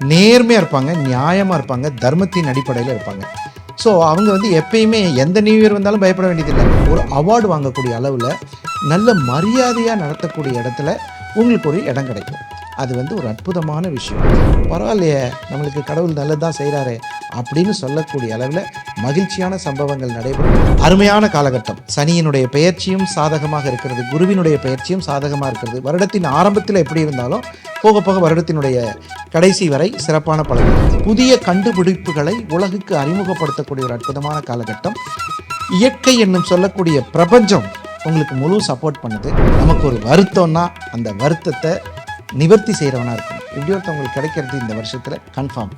நேர்மையாக இருப்பாங்க நியாயமாக இருப்பாங்க தர்மத்தின் அடிப்படையில் இருப்பாங்க. ஸோ அவங்க வந்து எப்பயுமே எந்த நியூ இயர் வந்தாலும் பயப்பட வேண்டியதில்லை. ஒரு அவார்டு வாங்கக்கூடிய அளவில் நல்ல மரியாதையாக நடத்தக்கூடிய இடத்துல உங்களுக்கு ஒரு இடம் கிடைக்கும். அது வந்து ஒரு அற்புதமான விஷயம். பரவாயில்லையே நம்மளுக்கு கடவுள் நல்லதான் செய்கிறாரு அப்படின்னு சொல்லக்கூடிய அளவில் மகிழ்ச்சியான சம்பவங்கள் நடைபெறும். அருமையான காலகட்டம். சனியினுடைய பெயர்ச்சியும் சாதகமாக இருக்கிறது. குருவினுடைய பெயர்ச்சியும் சாதகமாக இருக்கிறது. வருடத்தின் ஆரம்பத்தில் எப்படி இருந்தாலும் போக போக வருடத்தினுடைய கடைசி வரை சிறப்பான பலன் புதிய கண்டுபிடிப்புகளை உலகுக்கு அறிமுகப்படுத்தக்கூடிய ஒரு அற்புதமான காலகட்டம். இயற்கை என்னும் சொல்லக்கூடிய பிரபஞ்சம் உங்களுக்கு முழு சப்போர்ட் பண்ணுது. நமக்கு ஒரு வருத்தம்னா அந்த வருத்தத்தை நிவர்த்தி செய்கிறவனாக இருக்கும் இப்படி ஒருத்தவங்களுக்கு கிடைக்கிறது இந்த வருஷத்தில் confirm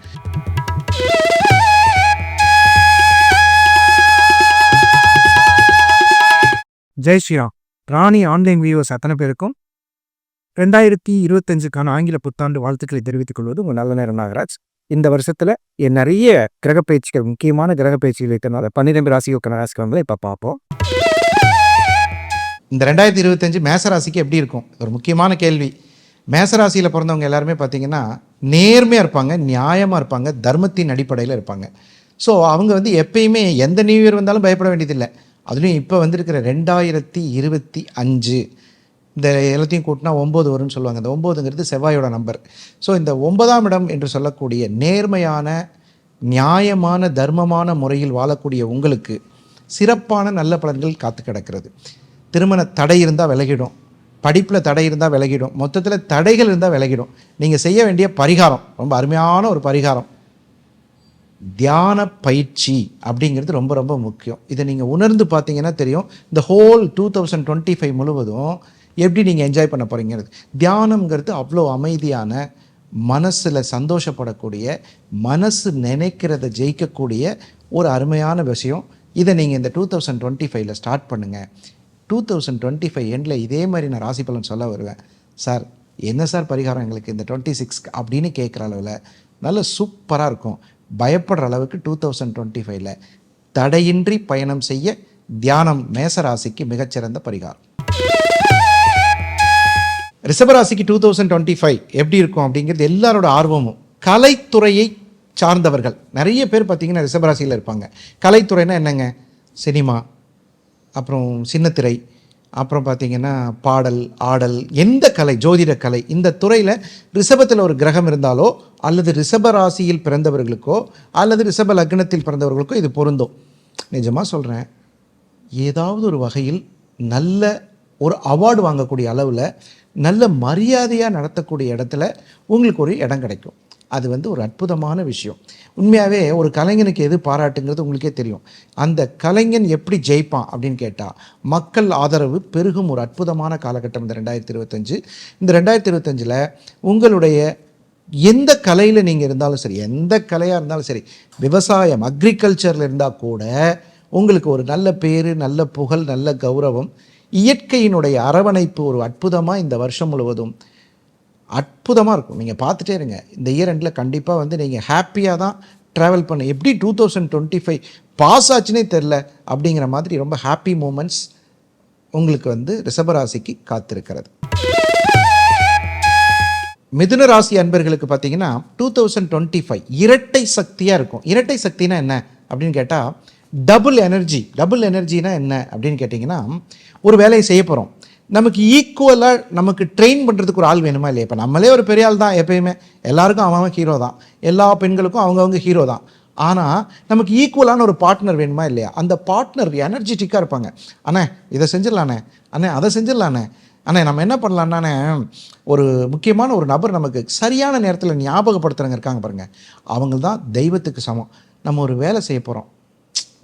Jai Shriram. Rani online viewers அத்தனை பேருக்கும் ரெண்டாயிரத்தி இருபத்தஞ்சுக்கான ஆங்கில புத்தாண்டு வாழ்த்துக்களை தெரிவித்துக் கொள்வது உங்கள் நல்ல நேரம் நாகராஜ். இந்த வருஷத்தில் என் நிறைய கிரக பயிற்சிகள் முக்கியமான கிரக பயிற்சிகள் இருக்கிறனால பன்னிரெண்டு ராசிக்கு ராசிக்கிறவங்களை இப்போ பார்ப்போம். இந்த ரெண்டாயிரத்தி இருபத்தஞ்சு மேசராசிக்கு எப்படி இருக்கும்? ஒரு முக்கியமான கேள்வி. மேசராசியில் பிறந்தவங்க எல்லாருமே பார்த்தீங்கன்னா நேர்மையாக இருப்பாங்க நியாயமாக இருப்பாங்க தர்மத்தின் அடிப்படையில் இருப்பாங்க. ஸோ அவங்க வந்து எப்பயுமே எந்த நியூ இயர் வந்தாலும் பயப்பட வேண்டியதில்லை. அதுலேயும் இப்போ வந்திருக்கிற ரெண்டாயிரத்தி இருபத்தி அஞ்சு இந்த எல்லாத்தையும் கூட்டினா ஒம்பது வரும்னு சொல்லுவாங்க. இந்த ஒம்போதுங்கிறது செவ்வாயோட நம்பர் ஸோ இந்த ஒன்பதாம் இடம் என்று சொல்லக்கூடிய நேர்மையான நியாயமான தர்மமான முறையில் வாழக்கூடிய உங்களுக்கு சிறப்பான நல்ல பலன்கள் காத்து கிடக்கிறது. திருமண தடை இருந்தால் விலகிடும். படிப்பில் தடை இருந்தால் விலகிடும். மொத்தத்தில் தடைகள் இருந்தால் விலகிடும். நீங்கள் செய்ய வேண்டிய பரிகாரம் ரொம்ப அருமையான ஒரு பரிகாரம். தியான பயிற்சி அப்படிங்கிறது ரொம்ப ரொம்ப முக்கியம். இதை நீங்கள் உணர்ந்து பார்த்தீங்கன்னா தெரியும். இந்த whole two thousand twenty five முழுவதும் எப்படி நீங்கள் என்ஜாய் பண்ண போகிறீங்கிறது தியானம்ங்கிறது அவ்வளோ அமைதியான மனசில் சந்தோஷப்படக்கூடிய மனசு நினைக்கிறத ஜெயிக்கக்கூடிய ஒரு அருமையான விஷயம். இதை நீங்கள் இந்த டூ தௌசண்ட் டுவெண்ட்டி ஃபைவ்ல ஸ்டார்ட் பண்ணுங்கள் டூ தௌசண்ட் டுவெண்ட்டி ஃபைவ் எண்டில் இதே மாதிரி நான் ராசி பலன் சொல்ல வருவேன். சார் என்ன சார் பரிகாரம் எங்களுக்கு இந்த டுவெண்ட்டி சிக்ஸ் அப்படின்னு கேட்குற அளவில் நல்ல சூப்பராக இருக்கும். பயப்படுற அளவுக்கு டூ தௌசண்ட் டுவெண்ட்டி ஃபைவ்ல தடையின்றி பயணம் செய்ய தியானம் மேசராசிக்கு மிகச்சிறந்த பரிகாரம். ரிஷபராசிக்கு டூ தௌசண்ட் டுவெண்ட்டி ஃபைவ் எப்படி இருக்கும் அப்படிங்கிறது எல்லாரோட ஆர்வமும். கலைத்துறையை சார்ந்தவர்கள். நிறைய பேர் பார்த்தீங்கன்னா ரிஷபராசியில் இருப்பாங்க. கலைத்துறைனா என்னங்க? சினிமா அப்புறம் சின்னத்திரை அப்புறம் பார்த்தீங்கன்னா பாடல் ஆடல் எந்த கலை ஜோதிட கலை இந்த துறையில் ரிஷபத்தில் ஒரு கிரகம் இருந்தாலோ அல்லது ரிஷப ராசியில் பிறந்தவர்களுக்கோ அல்லது ரிஷப லக்னத்தில் பிறந்தவர்களுக்கோ இது பொருந்தும். நிஜமாக சொல்கிறேன் ஏதாவது ஒரு வகையில் நல்ல ஒரு அவார்டு வாங்கக்கூடிய அளவில் நல்ல மரியாதையாக நடத்தக்கூடிய இடத்துல உங்களுக்கு ஒரு இடம் கிடைக்கும். அது வந்து ஒரு அற்புதமான விஷயம். உண்மையாகவே ஒரு கலைஞனுக்கு எது பாராட்டுங்கிறது உங்களுக்கே தெரியும். அந்த கலைஞன் எப்படி ஜெயிப்பான் அப்படின்னு கேட்டால் மக்கள் ஆதரவு பெருகும் ஒரு அற்புதமான காலகட்டம் இந்த ரெண்டாயிரத்தி இருபத்தஞ்சு. இந்த ரெண்டாயிரத்தி இருபத்தஞ்சில் உங்களுடைய எந்த கலையில் நீங்கள் இருந்தாலும் சரி எந்த கலையாக இருந்தாலும் சரி விவசாயம் அக்ரிகல்ச்சரில் இருந்தால் கூட உங்களுக்கு ஒரு நல்ல பேர் நல்ல புகழ் நல்ல கௌரவம் இயற்கையினுடைய அரவணைப்பு ஒரு அற்புதமாக இந்த வருஷம் முழுவதும் அற்புதமாக இருக்கும். நீங்கள் பார்த்துட்டே இருங்க. இந்த இயர் எண்டில் கண்டிப்பாக வந்து நீங்கள் ஹாப்பியாக தான் ட்ராவல் பண்ண எப்படி two thousand twenty five pass ஆச்சுனே தெரில அப்படிங்கிற மாதிரி ரொம்ப ஹாப்பி மூமெண்ட்ஸ் உங்களுக்கு வந்து ரிஷபராசிக்கு காத்திருக்கிறது. மிதுன ராசி அன்பர்களுக்கு பார்த்தீங்கன்னா டூ தௌசண்ட் டுவெண்ட்டி ஃபைவ் இரட்டை சக்தியாக இருக்கும். இரட்டை சக்தினா என்ன அப்படின்னு கேட்டால் டபுள் எனர்ஜி டபுள் எனர்ஜினா என்ன அப்படின்னு கேட்டிங்கன்னா ஒரு வேலையை செய்ய போகிறோம் நமக்கு ஈக்குவலாக நமக்கு ட்ரெயின் பண்ணுறதுக்கு ஒரு ஆள் வேணுமா இல்லையா? இப்போ நம்மளே ஒரு பெரிய ஆள் தான் எப்பயுமே. எல்லாருக்கும் அவன் ஹீரோ தான். எல்லா பெண்களுக்கும் அவங்கவுங்க ஹீரோ தான். ஆனால் நமக்கு ஈக்குவலான ஒரு பார்ட்னர் வேணுமா இல்லையா? அந்த பார்ட்னர் எனர்ஜெட்டிக்காக இருப்பாங்க. அண்ணே இதை செஞ்சிடலாண்ணே. அண்ணே அதை செஞ்சிடலாண்ணே. அண்ணே நம்ம என்ன பண்ணலான்னானே ஒரு முக்கியமான ஒரு நபர் நமக்கு சரியான நேரத்தில் ஞாபகப்படுத்துறவங்க இருக்காங்க பாருங்கள் அவங்க தான் தெய்வத்துக்கு சமம். நம்ம ஒரு வேலை செய்ய போகிறோம்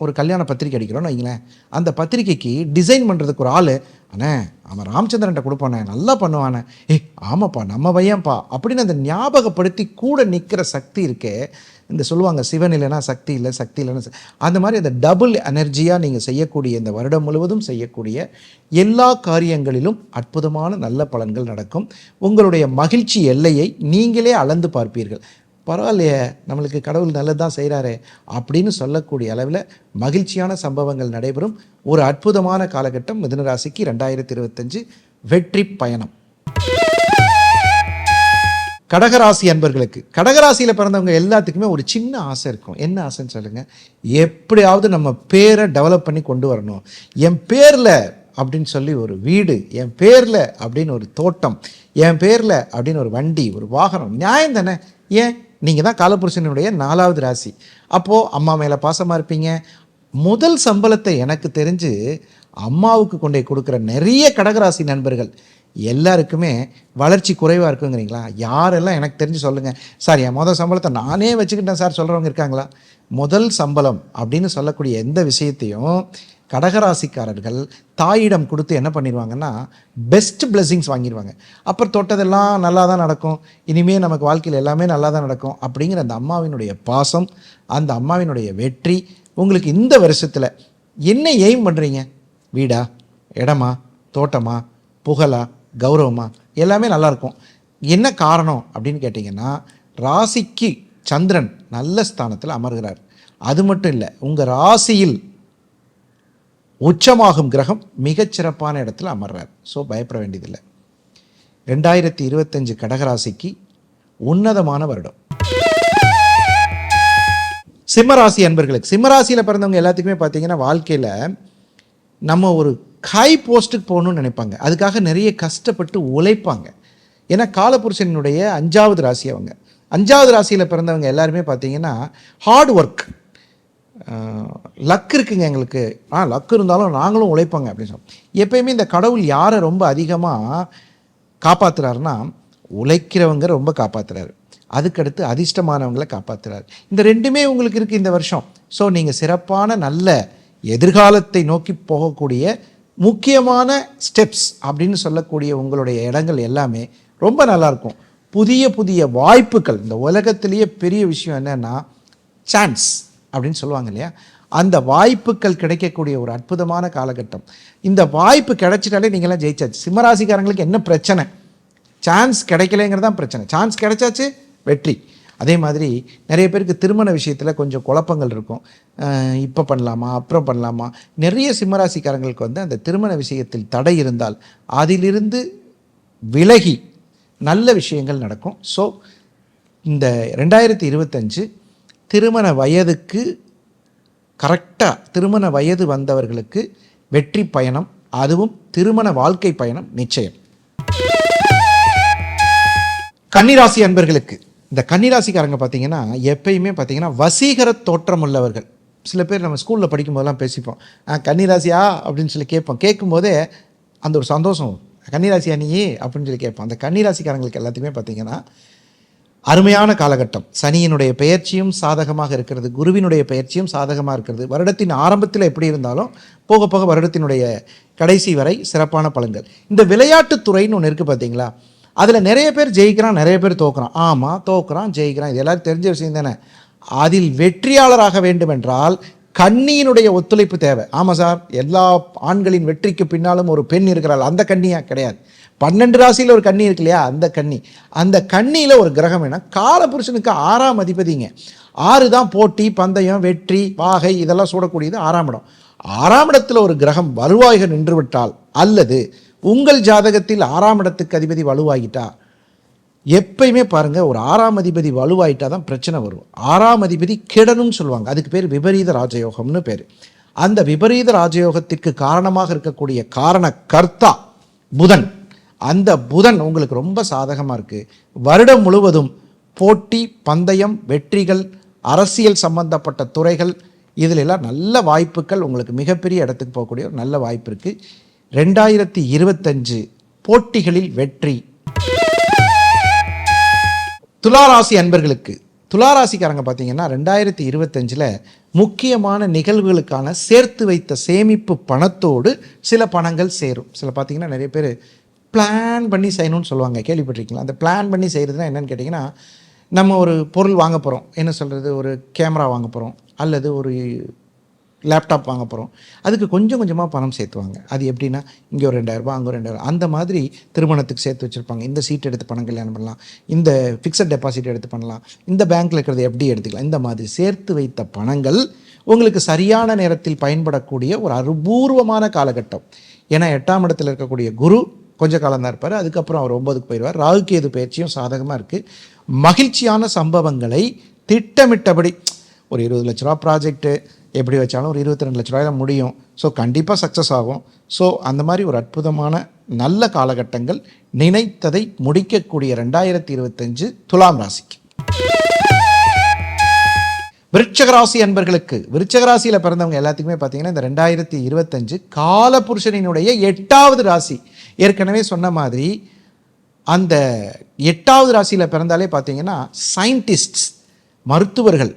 ஒரு கல்யாண பத்திரிக்கை அடிக்கிறோம்னு வைங்களேன். அந்த பத்திரிக்கைக்கு டிசைன் பண்ணுறதுக்கு ஒரு ஆள் அண்ணே அவன் ராமச்சந்திரன்ட்ட கொடுப்பானே நல்லா பண்ணுவானே. ஏ ஆமாப்பா நம்ம பையன்ப்பா அப்படின்னு அந்த ஞாபகப்படுத்தி கூட நிற்கிற சக்தி இருக்கே. இந்த சொல்லுவாங்க சிவன் இல்லைன்னா சக்தி இல்லை சக்தி இல்லைன்னா அந்த மாதிரி அந்த டபுள் எனர்ஜியாக நீங்கள் செய்யக்கூடிய இந்த வருடம் முழுவதும் செய்யக்கூடிய எல்லா காரியங்களிலும் அற்புதமான நல்ல பலன்கள் நடக்கும். உங்களுடைய மகிழ்ச்சி எல்லையை நீங்களே அளந்து பார்ப்பீர்கள். பரவாயில்லையே நம்மளுக்கு கடவுள் நல்லதான் செய்கிறாரே அப்படின்னு சொல்லக்கூடிய அளவில் மகிழ்ச்சியான சம்பவங்கள் நடைபெறும். ஒரு அற்புதமான காலகட்டம் மிதுனராசிக்கு ரெண்டாயிரத்தி இருபத்தஞ்சு வெற்றி பயணம். கடகராசி அன்பர்களுக்கு கடகராசியில் பிறந்தவங்க எல்லாத்துக்குமே ஒரு சின்ன ஆசை இருக்கும். என்ன ஆசைன்னு சொல்லுங்கள் எப்படியாவது நம்ம பேரை டெவலப் பண்ணி கொண்டு வரணும். என் பேரில் அப்படின்னு சொல்லி ஒரு வீடு என் பேரில் அப்படின்னு ஒரு தோட்டம் என் பேரில் அப்படின்னு ஒரு வண்டி ஒரு வாகனம் நியாயம் தானே? ஏன்? நீங்கள் தான் காலபுருஷனுடைய நாலாவது ராசி. அப்போது அம்மா மேலே பாசமாக இருப்பீங்க. முதல் சம்பளத்தை எனக்கு தெரிஞ்சு அம்மாவுக்கு கொண்டு போய் கொடுக்குற நிறைய கடகராசி நண்பர்கள் எல்லாருக்குமே வளர்ச்சி குறைவாக இருக்குங்கிறீங்களா? யாரெல்லாம் எனக்கு தெரிஞ்சு சொல்லுங்கள் சார் என் முதல் சம்பளத்தை நானே வச்சுக்கிட்டேன் சார் சொல்கிறவங்க இருக்காங்களா? முதல் சம்பளம் அப்படின்னு சொல்லக்கூடிய எந்த விஷயத்தையும் கடகராசிக்காரர்கள் தாயிடம் கொடுத்து என்ன பண்ணிடுவாங்கன்னா பெஸ்ட் பிளெஸிங்ஸ் வாங்கிடுவாங்க அப்புறம் தொட்டதெல்லாம் நல்லா தான் நடக்கும். இனிமேல் நமக்கு வாழ்க்கையில் எல்லாமே நல்லா தான் நடக்கும் அப்படிங்கிற அந்த அம்மாவினுடைய பாசம் அந்த அம்மாவினுடைய வெற்றி உங்களுக்கு இந்த வருஷத்தில் என்ன எய்ம் பண்ணுறீங்க வீடா இடமா தோட்டமா புகழா கௌரவமா? எல்லாமே நல்லாயிருக்கும் என்ன காரணம் அப்படின்னு கேட்டிங்கன்னா ராசிக்கு சந்திரன் நல்ல ஸ்தானத்தில் அமர்கிறார். அது மட்டும் இல்லை உங்கள் ராசியில் உச்சமாகும் கிரகம் மிகச்சிறப்பான இடத்துல அமர்றார். ஸோ பயப்பட வேண்டியதில்லை. ரெண்டாயிரத்தி இருபத்தஞ்சு கடகராசிக்கு உன்னதமான வருடம். சிம்மராசி அன்பர்களுக்கு சிம்மராசியில் பிறந்தவங்க எல்லாத்துக்குமே பார்த்தீங்கன்னா வாழ்க்கையில் நம்ம ஒரு ஹை போஸ்ட்டுக்கு போகணும்னு நினைப்பாங்க. அதுக்காக நிறைய கஷ்டப்பட்டு உழைப்பாங்க. ஏன்னா காலபுருஷனுடைய அஞ்சாவது ராசி அவங்க. அஞ்சாவது ராசியில் பிறந்தவங்க எல்லாருமே பார்த்தீங்கன்னா ஹார்ட் ஒர்க் லக் இருக்குங்க எங்களுக்கு. ஆ லக் இருந்தாலும் நாங்களும் உழைப்பாங்க அப்படின்னு சொல்லி எப்பயுமே இந்த கடவுள் யாரை ரொம்ப அதிகமாக காப்பாற்றுறாருன்னா உழைக்கிறவங்க ரொம்ப காப்பாற்றுறாரு அதுக்கடுத்து அதிர்ஷ்டமானவங்களை காப்பாற்றுறாரு இந்த ரெண்டுமே உங்களுக்கு இருக்குது இந்த வருஷம். ஸோ நீங்கள் சிறப்பான நல்ல எதிர்காலத்தை நோக்கி போகக்கூடிய முக்கியமான ஸ்டெப்ஸ் அப்படின்னு சொல்லக்கூடிய உங்களுடைய இடங்கள் எல்லாமே ரொம்ப நல்லாயிருக்கும் புதிய புதிய வாய்ப்புகள். இந்த உலகத்திலேயே பெரிய விஷயம் என்னென்னா சான்ஸ் அப்படின்னு சொல்லுவாங்க இல்லையா? அந்த வாய்ப்புகள் கிடைக்கக்கூடிய ஒரு அற்புதமான காலகட்டம். இந்த வாய்ப்பு கிடைச்சிட்டாலே நீங்களாம் ஜெயிச்சாச்சு. சிம்மராசிக்காரங்களுக்கு என்ன பிரச்சனை? சான்ஸ் கிடைக்கலைங்கிறது தான் பிரச்சனை. சான்ஸ் கிடைச்சாச்சு வெற்றி. அதே மாதிரி நிறைய பேருக்கு திருமண விஷயத்தில் கொஞ்சம் குழப்பங்கள் இருக்கும். இப்போ பண்ணலாமா அப்புறம் பண்ணலாமா? நிறைய சிம்மராசிக்காரங்களுக்கு வந்து அந்த திருமண விஷயத்தில் தடை இருந்தால் அதிலிருந்து விலகி நல்ல விஷயங்கள் நடக்கும். ஸோ இந்த ரெண்டாயிரத்தி இருபத்தஞ்சு திருமண வயதுக்கு கரெக்டாக திருமண வயது வந்தவர்களுக்கு வெற்றி பயணம் அதுவும் திருமண வாழ்க்கை பயணம் நிச்சயம். கன்னிராசி அன்பர்களுக்கு இந்த கன்னிராசிக்காரங்க பார்த்தீங்கன்னா எப்பயுமே பார்த்தீங்கன்னா வசீகர தோற்றம் உள்ளவர்கள் சில பேர் நம்ம ஸ்கூலில் படிக்கும்போதெல்லாம் பேசிப்போம். ஆ கன்னிராசியா? அப்படின்னு சொல்லி கேட்போம். கேட்கும்போதே அந்த ஒரு சந்தோஷம் கன்னிராசி கன்னிராசியா நீ? அப்படின்னு சொல்லி கேட்போம். அந்த கன்னிராசிக்காரங்களுக்கு எல்லாத்தையுமே பார்த்தீங்கன்னா அருமையான காலகட்டம். சனியினுடைய பெயர்ச்சியும் சாதகமாக இருக்கிறது. குருவினுடைய பெயர்ச்சியும் சாதகமாக இருக்கிறது. வருடத்தின் ஆரம்பத்தில் எப்படி இருந்தாலும் போக போக வருடத்தினுடைய கடைசி வரை சிறப்பான பலன்கள். இந்த விளையாட்டுத்துறைன்னு ஒன்று இருக்குது பார்த்தீங்களா அதில் நிறைய பேர் ஜெயிக்கிறான் நிறைய பேர் தோக்குறான். ஆமாம் தோக்குறான் ஜெயிக்கிறான். இது எல்லாரும் தெரிஞ்ச விஷயம் தானே. அதில் வெற்றியாளராக வேண்டுமென்றால் கண்ணியினுடைய ஒத்துழைப்பு தேவை. ஆமாம் சார் எல்லா ஆண்களின் வெற்றிக்கு பின்னாலும் ஒரு பெண் இருக்கிறாள். அந்த கண்ணியாக கிடையாது. பன்னெண்டு ராசியில் ஒரு கண்ணி இருக்கு இல்லையா? அந்த கண்ணி அந்த கண்ணியில் ஒரு கிரகம் என்ன? காலபுருஷனுக்கு ஆறாம் அதிபதிங்க. ஆறு தான் போட்டி பந்தயம் வெற்றி வாகை இதெல்லாம் சூடக்கூடியது ஆறாம் இடம். ஆறாம் இடத்துல ஒரு கிரகம் வலுவாக நின்றுவிட்டால் அல்லது உங்கள் ஜாதகத்தில் ஆறாம் இடத்துக்கு அதிபதி வலுவாகிட்டா எப்பயுமே பாருங்கள் ஒரு ஆறாம் அதிபதி வலுவாயிட்டா தான் பிரச்சனை வரும். ஆறாம் அதிபதி கிடணும்னு சொல்லுவாங்க. அதுக்கு பேர் விபரீத ராஜயோகம்னு பேர். அந்த விபரீத ராஜயோகத்திற்கு காரணமாக இருக்கக்கூடிய காரண கர்த்தா புதன். அந்த புதன் உங்களுக்கு ரொம்ப சாதகமாக இருக்குது வருடம் முழுவதும் போட்டி பந்தயம் வெற்றிகள் அரசியல் சம்பந்தப்பட்ட துறைகள் இதில் எல்லாம் நல்ல வாய்ப்புகள் உங்களுக்கு மிகப்பெரிய இடத்துக்கு போகக்கூடிய ஒரு நல்ல வாய்ப்பு இருக்குது ரெண்டாயிரத்தி இருபத்தஞ்சு போட்டிகளில் வெற்றி. துளாராசி அன்பர்களுக்கு துளாராசிக்காரங்க பார்த்தீங்கன்னா ரெண்டாயிரத்தி இருபத்தஞ்சில் முக்கியமான நிகழ்வுகளுக்கான சேர்த்து வைத்த சேமிப்பு பணத்தோடு சில பணங்கள் சேரும். சில பார்த்தீங்கன்னா நிறைய பேர் பிளான் பண்ணி செய்யணும்னு சொல்லுவாங்க. கேள்விப்பட்டிருக்கீங்களா? அந்த பிளான் பண்ணி செய்கிறதுனா என்னன்னு கேட்டிங்கன்னா நம்ம ஒரு பொருள் வாங்க போகிறோம் என்ன சொல்கிறது ஒரு கேமரா வாங்க போகிறோம் அல்லது ஒரு லேப்டாப் வாங்க போகிறோம் அதுக்கு கொஞ்சம் கொஞ்சமாக பணம் சேர்த்துவாங்க. அது எப்படின்னா இங்கே ஒரு ரெண்டாயிரரூபா அங்கே ஒரு ரெண்டாயிரம் அந்த மாதிரி திருமணத்துக்கு சேர்த்து வச்சுருப்பாங்க. இந்த சீட் எடுத்து பணம் கல்யாணம் பண்ணலாம். இந்த ஃபிக்ஸட் டெபாசிட் எடுத்து பண்ணலாம். இந்த பேங்க்கில் இருக்கிறது எப்படி எடுத்துக்கலாம்? இந்த மாதிரி சேர்த்து வைத்த பணங்கள் உங்களுக்கு சரியான நேரத்தில் பயன்படக்கூடிய ஒரு அபூர்வமான காலகட்டம். ஏன்னா எட்டாம் இடத்தில் இருக்கக்கூடிய குரு கொஞ்ச காலம் தான் இருப்பார். அதுக்கப்புறம் அவர் ஒன்பதுக்கு போயிடுவார் ராகு கேது பயிற்சியும் சாதகமாக இருக்குது மகிழ்ச்சியான சம்பவங்களை திட்டமிட்டபடி ஒரு இருபது லட்ச ரூபா ப்ராஜெக்ட்டு எப்படி வச்சாலும் ஒரு இருபத்தி ரெண்டு லட்ச ரூபாயில் முடியும். ஸோ கண்டிப்பாக சக்ஸஸ் ஆகும். ஸோ அந்த மாதிரி ஒரு அற்புதமான நல்ல காலகட்டங்கள் நினைத்ததை முடிக்கக்கூடிய ரெண்டாயிரத்தி இருபத்தஞ்சு துலாம் ராசிக்கு. விருச்சக ராசி அன்பர்களுக்கு விருச்சக ராசியில் பிறந்தவங்க எல்லாத்துக்குமே பார்த்தீங்கன்னா இந்த ரெண்டாயிரத்தி இருபத்தஞ்சு காலபுருஷனினுடைய எட்டாவது ராசி. ஏற்கனவே சொன்ன மாதிரி அந்த எட்டாவது ராசியில் பிறந்தாலே பார்த்தீங்கன்னா சயின்டிஸ்ட்ஸ் மருத்துவர்கள்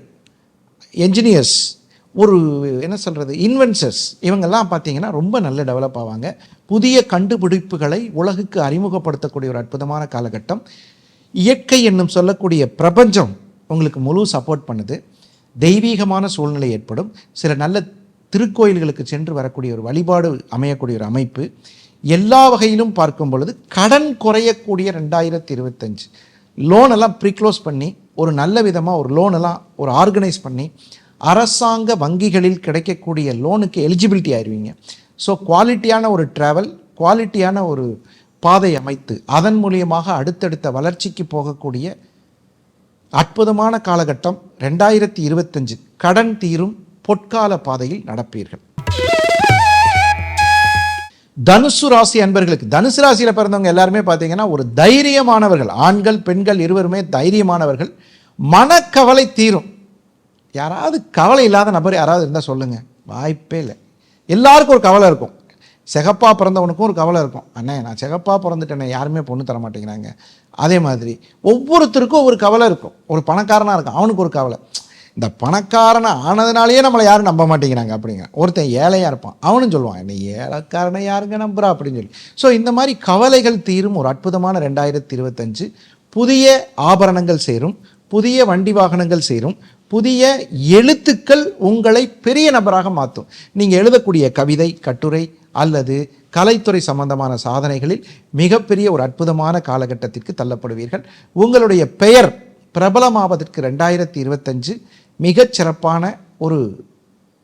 என்ஜினியர்ஸ் ஒரு என்ன சொல்கிறது இன்வென்சர்ஸ் இவங்கெல்லாம் பார்த்தீங்கன்னா ரொம்ப நல்ல டெவலப் ஆவாங்க. புதிய கண்டுபிடிப்புகளை உலகுக்கு அறிமுகப்படுத்தக்கூடிய ஒரு அற்புதமான காலகட்டம். இயற்கை என்னும் சொல்லக்கூடிய பிரபஞ்சம் உங்களுக்கு முழு சப்போர்ட் பண்ணுது. தெய்வீகமான சூழ்நிலை ஏற்படும். சில நல்ல திருக்கோயில்களுக்கு சென்று வரக்கூடிய ஒரு வழிபாடு அமையக்கூடிய ஒரு அமைப்பு. எல்லா வகையிலும் பார்க்கும் பொழுது கடன் குறையக்கூடிய ரெண்டாயிரத்தி இருபத்தஞ்சு லோனெல்லாம் ப்ரீக்ளோஸ் பண்ணி ஒரு நல்ல விதமாக ஒரு லோனெல்லாம் ஒரு ஆர்கனைஸ் பண்ணி அரசாங்க வங்கிகளில் கிடைக்கக்கூடிய லோனுக்கு எலிஜிபிலிட்டி ஆயிடுவீங்க ஸோ குவாலிட்டியான ஒரு ட்ராவல் குவாலிட்டியான ஒரு பாதை அமைத்து அதன் மூலியமாக அடுத்தடுத்த வளர்ச்சிக்கு போகக்கூடிய அற்புதமான காலகட்டம் ரெண்டாயிரத்தி இருபத்தஞ்சு கடன் தீரும் பொற்கால பாதையில் நடப்பீர்கள். தனுசு ராசி அன்பர்களுக்கு தனுசு ராசியில் பிறந்தவங்க எல்லாருமே பார்த்தீங்கன்னா ஒரு தைரியமானவர்கள். ஆண்கள் பெண்கள் இருவருமே தைரியமானவர்கள். மனக்கவலை தீரும். யாராவது கவலை இல்லாத நபர் யாராவது இருந்தால் சொல்லுங்கள் வாய்ப்பே இல்லை. எல்லாருக்கும் ஒரு கவலை இருக்கும். சிகப்பாக பிறந்தவனுக்கும் ஒரு கவலை இருக்கும். அண்ணே நான் செகப்பாக பிறந்துட்டேனே யாருமே பொண்ணு தர மாட்டேங்கிறாங்க. அதே மாதிரி ஒவ்வொருத்தருக்கும் ஒரு கவலை இருக்கும். ஒரு பணக்காரனாக இருக்கும் அவனுக்கு ஒரு கவலை. இந்த பணக்காரனை ஆனதுனாலேயே நம்மளை யாரும் நம்ப மாட்டேங்கிறாங்க அப்படிங்க. ஒருத்தன் ஏழையாக இருப்பான். அவனும் சொல்லுவான் என்ன ஏழைக்காரனை யாருங்க நம்புறா? அப்படின்னு சொல்லி. ஸோ இந்த மாதிரி கவலைகள் தீரும் ஒரு அற்புதமான ரெண்டாயிரத்தி இருபத்தஞ்சு. புதிய ஆபரணங்கள் சேரும் புதிய வண்டி வாகனங்கள் சேரும் புதிய எழுத்துக்கள் உங்களை பெரிய நபராக மாற்றும் நீங்கள் எழுதக்கூடிய கவிதை கட்டுரை அல்லது கலைத்துறை சம்பந்தமான சாதனைகளில் மிகப்பெரிய ஒரு அற்புதமான காலகட்டத்திற்கு தள்ளப்படுவீர்கள். உங்களுடைய பெயர் பிரபலமாவதற்கு ரெண்டாயிரத்தி இருபத்தஞ்சு மிகச் சிறப்பான ஒரு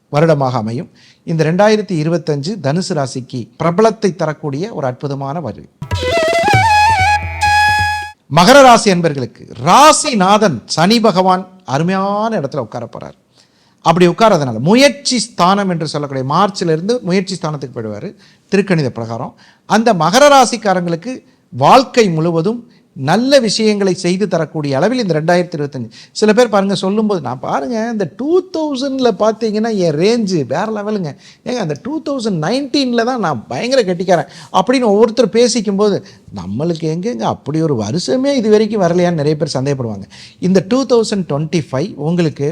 வருடமாக அமையும். இந்த ரெண்டாயிரத்தி இருபத்தஞ்சு தனுசு ராசிக்கு பிரபலத்தை தரக்கூடிய ஒரு அற்புதமான வரி மகர ராசி என்பர்களுக்கு ராசிநாதன் சனி பகவான் அருமையான இடத்துல உட்கார போறார். அப்படி உட்காரதுனால முயற்சி ஸ்தானம் என்று சொல்லக்கூடிய மார்ச்ல இருந்து முயற்சி ஸ்தானத்துக்கு போயிடுவார். திருக்கணித பிரகாரம். அந்த மகர ராசிக்காரங்களுக்கு வாழ்க்கை முழுவதும் நல்ல விஷயங்களை செய்து தரக்கூடிய அளவில் இந்த ரெண்டாயிரத்தி இருபத்தஞ்சு. சில பேர் பாருங்கள் சொல்லும்போது நான் பாருங்கள் இந்த டூ தௌசண்டில் பார்த்தீங்கன்னா என் ரேஞ்சு வேறு லெவலுங்க ஏங்க அந்த டூ தௌசண்ட் நைன்டீனில் தான் நான் பயங்கர கட்டிக்காரன். அப்படின்னு ஒவ்வொருத்தர் பேசிக்கும்போது நம்மளுக்கு எங்கெங்க அப்படி ஒரு வருஷமே இது வரைக்கும் வரலையான்னு நிறைய பேர் சந்தேகப்படுவாங்க. இந்த டூ தௌசண்ட் டுவெண்ட்டி ஃபைவ் உங்களுக்கு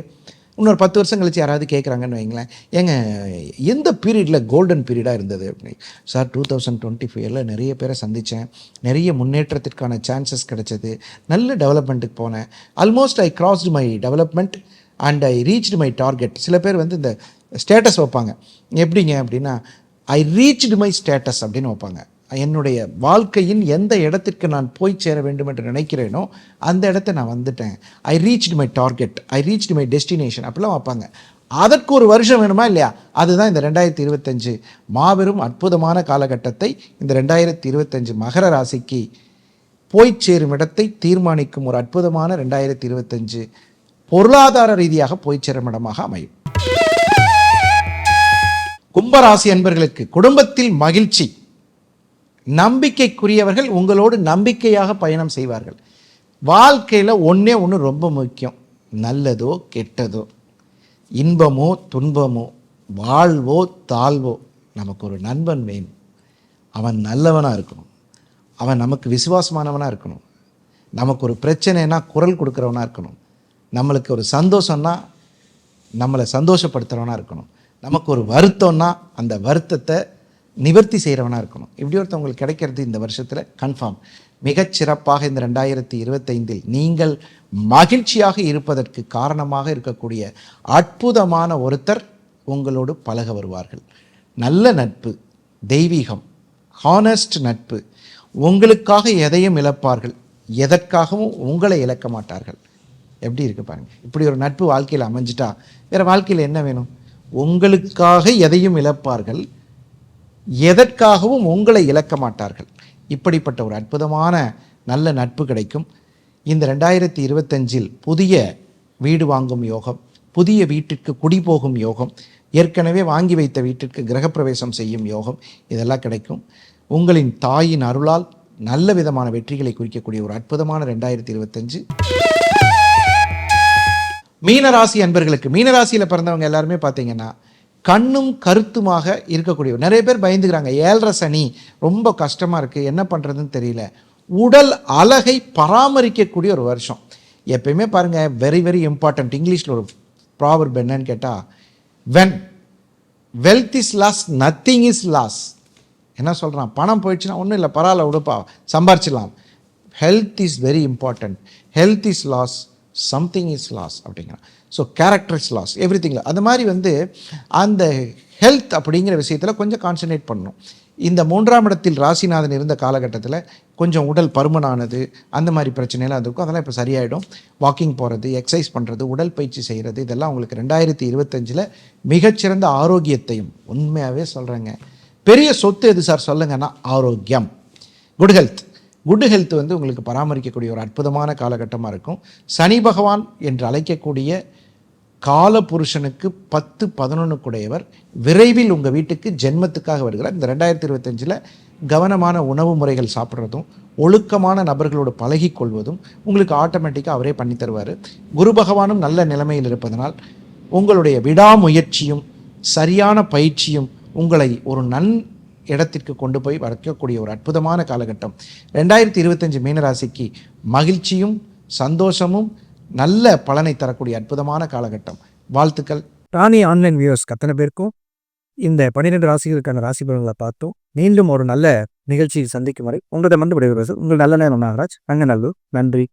இன்னொரு பத்து வருஷம் கழிச்சு யாராவது கேட்குறாங்கன்னு வைங்களேன். ஏங்க எந்த பீரியடில் கோல்டன் பீரியடாக இருந்தது அப்படின்னு சார் டூ தௌசண்ட் டுவெண்ட்டி ஃபைவ்ல நிறைய பேரை சந்தித்தேன் நிறைய முன்னேற்றத்திற்கான சான்சஸ் கிடைச்சது. நல்ல டெவலப்மெண்ட்டுக்கு போனேன். Almost I crossed my development and I reached my target சில பேர் வந்து இந்த ஸ்டேட்டஸ் வைப்பாங்க. எப்படிங்க அப்படின்னா ஐ ரீச்டு மை ஸ்டேட்டஸ் அப்படின்னு வைப்பாங்க. என்னுடைய வாழ்க்கையின் எந்த இடத்திற்கு நான் போய் சேர வேண்டும் என்று நினைக்கிறேனோ அந்த இடத்த நான் வந்துட்டேன். I reached my target I reached my destination அப்படிலாம் வைப்பாங்க. அதற்கு ஒரு வருஷம் வேணுமா இல்லையா? அதுதான் இந்த ரெண்டாயிரத்தி இருபத்தஞ்சு மாபெரும் அற்புதமான காலகட்டத்தை இந்த ரெண்டாயிரத்தி இருபத்தஞ்சு மகர ராசிக்கு போய் சேரும் இடத்தை தீர்மானிக்கும் ஒரு அற்புதமான ரெண்டாயிரத்தி இருபத்தஞ்சு பொருளாதார ரீதியாக போய் சேரும் இடமாக அமையும். கும்பராசி அன்பர்களுக்கு குடும்பத்தில் மகிழ்ச்சி. நம்பிக்கைக்குரியவர்கள் உங்களோடு நம்பிக்கையாக பயணம் செய்வார்கள். வாழ்க்கையில் ஒன்றே ஒன்று ரொம்ப முக்கியம். நல்லதோ கெட்டதோ. இன்பமோ துன்பமோ வாழ்வோ தாழ்வோ நமக்கு ஒரு நண்பன் வேணும். அவன் நல்லவனாக இருக்கணும். அவன் நமக்கு விசுவாசமானவனாக இருக்கணும். நமக்கு ஒரு பிரச்சனைனா குரல் கொடுக்குறவனாக இருக்கணும். நம்மளுக்கு ஒரு சந்தோஷம்னா நம்மளை சந்தோஷப்படுத்துகிறவனாக இருக்கணும். நமக்கு ஒரு வருத்தம்னா அந்த வருத்தத்தை நிவர்த்தி செய்கிறவனாக இருக்கணும். இப்படி ஒருத்தவங்களுக்கு கிடைக்கிறது இந்த வருஷத்தில் கன்ஃபார்ம் மிகச்சிறப்பாக இந்த ரெண்டாயிரத்தி இருபத்தைந்தில் நீங்கள் மகிழ்ச்சியாக இருப்பதற்கு காரணமாக இருக்கக்கூடிய அற்புதமான ஒருத்தர் உங்களோடு பழக வருவார்கள். நல்ல நட்பு தெய்வீகம் ஹானஸ்ட் நட்பு உங்களுக்காக எதையும் இழப்பார்கள். எதற்காகவும் உங்களை இழக்க மாட்டார்கள். எப்படி இருக்கு பாருங்க. இப்படி ஒரு நட்பு வாழ்க்கையில் அமைஞ்சிட்டா வேறு வாழ்க்கையில் என்ன வேணும்? உங்களுக்காக எதையும் இழப்பார்கள். எதற்காகவும் உங்களை இழக்க மாட்டார்கள். இப்படிப்பட்ட ஒரு அற்புதமான நல்ல நட்பு கிடைக்கும். இந்த ரெண்டாயிரத்தி இருபத்தஞ்சில் புதிய வீடு வாங்கும் யோகம் புதிய வீட்டிற்கு குடி போகும் யோகம் ஏற்கனவே வாங்கி வைத்த வீட்டிற்கு கிரகப்பிரவேசம் செய்யும் யோகம் இதெல்லாம் கிடைக்கும். உங்களின் தாயின் அருளால் நல்ல விதமான வெற்றிகளை குறிக்கக்கூடிய ஒரு அற்புதமான ரெண்டாயிரத்தி இருபத்தஞ்சு மீனராசி அன்பர்களுக்கு மீனராசியில் பிறந்தவங்க எல்லாருமே பார்த்தீங்கன்னா கண்ணும் கருத்துமாக இருக்கக்கூடிய நிறைய பேர் பயந்துக்கிறாங்க. ஏழரை சனி ரொம்ப கஷ்டமாக இருக்குது என்ன பண்ணுறதுன்னு தெரியல. உடல் அழகை பராமரிக்கக்கூடிய ஒரு வருஷம். எப்பயுமே பாருங்கள் வெரி வெரி இம்பார்ட்டண்ட் இங்கிலீஷில் ஒரு ப்ராவர்ப் என்னன்னு கேட்டால் when wealth is lost nothing is lost என்ன சொல்கிறான் பணம் போயிடுச்சுன்னா ஒன்றும் இல்லை பரவாயில்ல உடுப்பா சம்பாரிச்சிடலாம். Health is very important health is lost something is lost அப்படிங்கிறான். ஸோ கேரக்டர்ஸ் லாஸ் எவ்ரி திங்கில் அது மாதிரி வந்து அந்த ஹெல்த் அப்படிங்கிற விஷயத்தில் கொஞ்சம் கான்சன்ட்ரேட் பண்ணணும். இந்த மூன்றாம் இடத்தில் ராசிநாதன் இருந்த காலகட்டத்தில் கொஞ்சம் உடல் பருமனானது அந்த மாதிரி பிரச்சனைலாம் இருக்கும் அதெல்லாம் இப்போ சரியாயிடும். வாக்கிங் போகிறது எக்ஸசைஸ் பண்ணுறது உடல் பயிற்சி செய்கிறது இதெல்லாம் உங்களுக்கு ரெண்டாயிரத்தி இருபத்தஞ்சில் மிகச்சிறந்த ஆரோக்கியத்தையும் உண்மையாகவே சொல்கிறேங்க பெரிய சொத்து எது சார் சொல்லுங்கன்னா ஆரோக்கியம். குட் ஹெல்த் குட் ஹெல்த் வந்து உங்களுக்கு பராமரிக்கக்கூடிய ஒரு அற்புதமான காலகட்டமாக இருக்கும். சனி பகவான் என்று அழைக்கக்கூடிய கால புருஷனுக்கு பத்து பதினொன்றுக்குடையவர் விரைவில் உங்கள் வீட்டுக்கு ஜென்மத்துக்காக வருகிறார். இந்த ரெண்டாயிரத்தி இருபத்தஞ்சில் கவனமான உணவு முறைகள் சாப்பிட்றதும் ஒழுக்கமான நபர்களோடு பழகிக்கொள்வதும் உங்களுக்கு ஆட்டோமேட்டிக்காக அவரே பண்ணி தருவார். குரு பகவானும் நல்ல நிலைமையில் இருப்பதனால் உங்களுடைய விடாமுயற்சியும் சரியான பயிற்சியும் உங்களை ஒரு நன் இடத்திற்கு கொண்டு போய் வளர்க்கக்கூடிய ஒரு அற்புதமான காலகட்டம். ரெண்டாயிரத்தி இருபத்தஞ்சு மீனராசிக்கு மகிழ்ச்சியும் சந்தோஷமும் நல்ல பலனை தரக்கூடிய அற்புதமான காலகட்டம். வாழ்த்துக்கள். ராணி ஆன்லைன் வியூவர்ஸ் அத்தனை பேருக்கும் இந்த பன்னிரெண்டு ராசிகளுக்கான ராசி பலன்களை பார்த்தோம். மீண்டும் ஒரு நல்ல நிகழ்ச்சியை சந்திக்கும் வரை உங்களிடம் வந்து விடைபெறுவது உங்கள் நல்ல நேரம் நாகராஜ். அங்கநல்லூர் நன்றி.